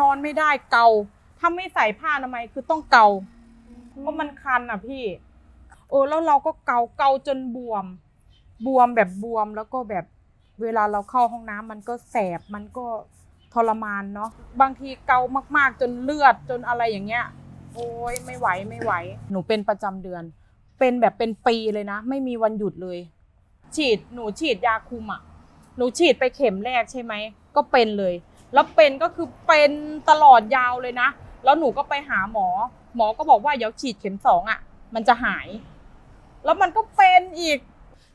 นอนไม่ได้เกาถ้าไม่ใส่ผ้าอนามัยคือต้องเกาเพราะมันคันอะพี่ เออแล้วเราก็เกาเกาจนบวม บวมแบบบวมแล้วก็แบบเวลาเราเข้าห้องน้ำมันก็แสบมันก็ทรมานเนาะบางทีเกามากๆจนเลือดจนอะไรอย่างเงี้ย โอ้ยไม่ไหวไม่ไหว หนูเป็นประจำเดือน เป็นแบบเป็นปีเลยนะ ไม่มีวันหยุดเลย ฉีดหนูฉีดยาคุมอะหนูฉีดไปเข็มแรกใช่ไหมก็เป็นเลย แล้วเป็นก็คือเป็นตลอดยาวเลยนะ แล้วหนูก็ไปหาหมอ หมอก็บอกว่าเดี๋ยวฉีดเข็มสองอะ มันจะหาย แล้วมันก็เป็นอีก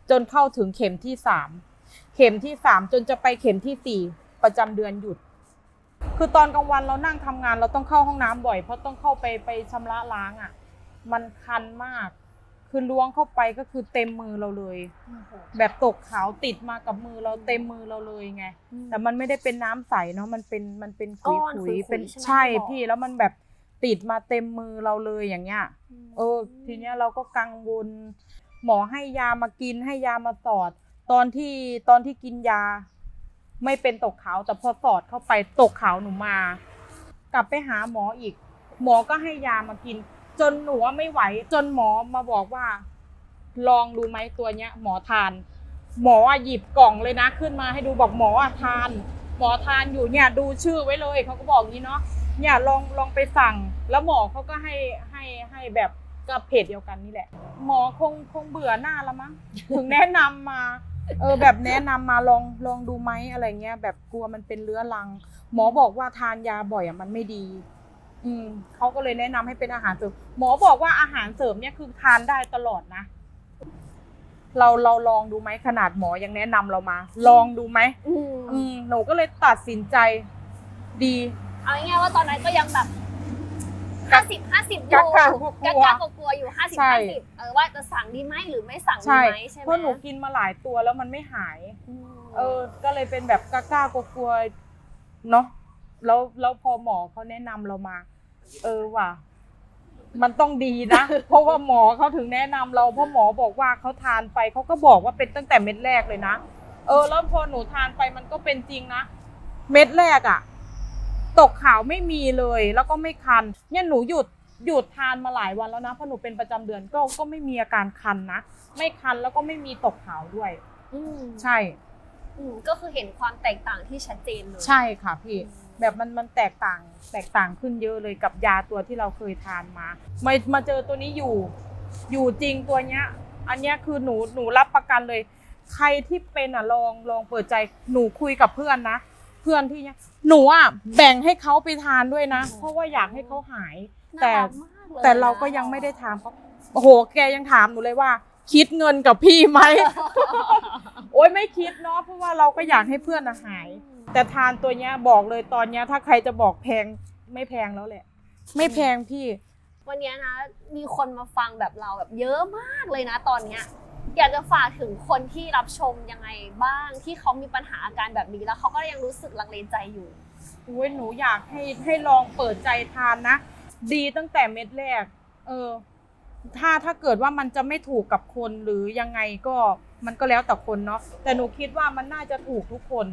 จนเข้าถึงเข็มที่สามเข็มที่สามจนจะไปเข็มที่สี่ประจำเดือนหยุด คือตอนกลางวันเรานั่งทำงานเราต้องเข้าห้องน้ำบ่อย เพราะต้องเข้าไปไปชำระล้างอะ มันคันมาก คือล้วงเข้าไปก็คือเต็มมือเราเลย แบบตกขาวติดมากับมือเราเต็มมือเราเลยไง แต่มันไม่ได้เป็นน้ำใสเนาะมันเป็นมันเป็นขุก้ยอนขุขุยยๆเป็นใช่ไหมใช่ที่บอกพี่แล้วมันแบบติดมาเต็มมือเราเลยอย่างเงี้ยเออ ทีเนี้ยเราก็กังวล หมอให้ยามากินให้ยามาสอด ตอนที่ตอนที่กินยา ไม่เป็นตกขาวแต่พอสอดเข้าไปตกขาวหนูมา กลับไปหาหมออีก หมอก็ให้ยามากิน จนหนูว่าไม่ไหว จนหมอมาบอกว่า ลองดูไหมตัวเนี้ย หมอทาน หมออะหยิบกล่องเลยนะ ขึ้นมาให้ดูบอกหมออะทาน หมอทานอยู่เนี่ย ดูชื่อไว้เลยเขาก็บอกอย่างนี้เนาะเนี่ยลองลองไปสั่ง แล้วหมอเขาก็ให้ให้ให้แบบกับเพจเดียวกันนี่แหละ หมอคงคงเบื่อหน้าละมั้งถึงแนะนำมา เออแบบแนะนำมาลองลองดูไหมอะไรเงี้ยแบบกลัวมันเป็นเรื้อรัง หมอบอกว่าทานยาบ่อยอะมันไม่ดี อืมเขาก็เลยแนะนำให้เป็นอาหารเสริม หมอบอกว่าอาหารเสริมเนี่ยคือทานได้ตลอดนะ เราเราลองดูไหมขนาดหมอยังแนะนำเรามา ลองดูไหมอืมอืมหนูก็เลยตัดสินใจดี เอาง่ายๆว่าตอนนั้นก็ยังแบบห้าสิบห้าสิบอยู่กักกักกลัวกักกักกลัวๆอยู่ห้าสิบใช่ ห้าสิบเออว่าจะสั่งดีไหมหรือไม่สั่งดีใช่ไหมใช่ไหมเพราะหนูกินมาหลายตัวแล้วมันไม่หาย มเออ ก็เลยเป็นแบบกล้าๆกลัวๆเนาะ แล้วแล้วพอหมอเขาแนะนำเรามา เออว่ะมันต้องดีนะ เพราะว่าหมอเขาถึงแนะนำเราเพราะหมอบอกว่าเขาทานไปเขาก็บอกว่าเป็นตั้งแต่เม็ดแรกเลยนะเออ แล้วพอหนูทานไปมันก็เป็นจริงนะเม็ดแรกอะตกขาวไม่มีเลย แล้วก็ไม่คันเนี่ยหนูหยุดหยุดทานมาหลายวันแล้วนะเพราะหนูเป็นประจำเดือนก็ก็ไม่มีอาการคันนะไม่คันแล้วก็ไม่มีตกขาวด้วย อืม ใช่ อืมก็คือเห็นความแตกต่างที่ชัดเจนเลยใช่ค่ะพี่ แบบมันมันแตกต่างแตกต่างขึ้นเยอะเลยกับยาตัวที่เราเคยทานมามามาเจอตัวนี้อยู่ อยู่จริงตัวเนี้ย อันเนี้ยคือหนูหนูรับประกันเลย ใครที่เป็นอะลองลองเปิดใจหนูคุยกับเพื่อนนะเพื่อนที่เนี่ยหนูอะแบ่งให้เขาไปทานด้วยนะ เพราะว่าอยากให้เขาหายแต่น่ารักมากลยแต่เราก็ยังไม่ได้ถามเขาโอ้โห แกยังถามหนูเลยว่า คิดเงินกับพี่ไหม โอ้ยไม่คิดเนาะเพราะว่าเราก็อยากให้เพื่อนอะหาย แต่ทานตัวเนี้ยบอกเลยตอนเนี้ยถ้าใครจะบอกแพงไม่แพงแล้วแหละ ไม่แพงพี่ วันเนี้ยนะ มีคนมาฟังแบบเราแบบเยอะมากเลยนะ ตอนเนี้ย อยากจะฝากถึงคนที่รับชมยังไงบ้างที่เขามีปัญหาอาการแบบนี้แล้วเขาก็ยังรู้สึกลังเลใจอยู่โอ้ยหนูอยากให้ให้ลองเปิดใจทานนะ ดีตั้งแต่เม็ดแรก เออ ถ้าถ้าเกิดว่ามันจะไม่ถูกกับคนหรือยังไงก็มันก็แล้วแต่คนเนาะแต่หนูคิดว่ามันน่าจะถูกทุกคน